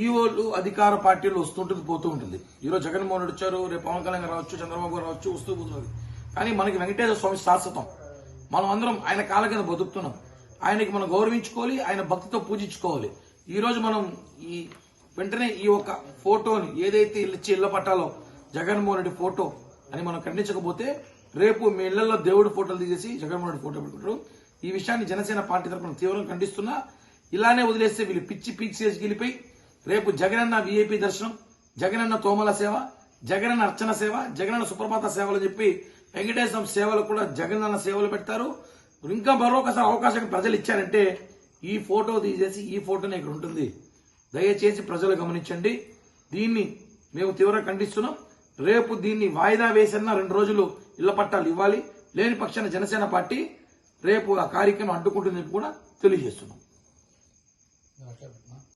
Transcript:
ఈ వాళ్ళు అధికార పార్టీలు వస్తుంటుంది పోతూ ఉంటుంది. ఈరోజు జగన్మోహన్ రెడ్డి వచ్చారు రేపు పవన్ కళ్యాణ్ రావచ్చు చంద్రబాబు రావచ్చు వస్తూ పోతున్నది. కానీ మనకి వెంకటేశ్వర స్వామి శాశ్వతం. మనం అందరం ఆయన కాళ్ళ కింద బతుకుతున్నాం. ఆయనకి మనం గౌరవించుకోవాలి ఆయన భక్తితో పూజించుకోవాలి. ఈ రోజు మనం ఈ వెంటనే ఈ ఒక ఫోటోని ఏదైతే ఇల్లు ఇళ్ళ పట్టాలో జగన్మోహన్ రెడ్డి ఫోటో అని మనం ఖండించకపోతే రేపు మీ ఇళ్ళలో దేవుడి ఫోటోలు తీసేసి జగన్మోహన్ రెడ్డి ఫోటో పెట్టుకుంటారు. ఈ విషయాన్ని జనసేన పార్టీ తరఫున తీవ్రంగా ఖండిస్తున్నా ఇలానే వదిలేస్తే వీళ్ళు పిచ్చి పీక్స్ చేసి గెలిపోయి రేపు జగనన్న విఐపి దర్శనం జగనన్న తోమల సేవ జగనన్న అర్చన సేవ జగనన్న సుప్రభాత సేవలు చెప్పి వెంకటేశ్వరం సేవలు కూడా జగనన్న సేవలు పెడతారు. ఇంకా మరొకసారి అవకాశం ప్రజలు ఇచ్చారంటే ఈ ఫోటో తీసేసి ఈ ఫోటోనే ఇక్కడ ఉంటుంది. దయచేసి ప్రజలు గమనించండి. దీన్ని మేము తీవ్రంగా ఖండిస్తున్నాం. రేపు దీన్ని వాయిదా వేసన్న రెండు రోజులు ఇళ్ళ పట్టాలు ఇవ్వాలి. లేని పక్షాన జనసేన పార్టీ రేపు ఆ కార్యక్రమం అడ్డుకుంటుందని కూడా తెలియజేస్తున్నాం.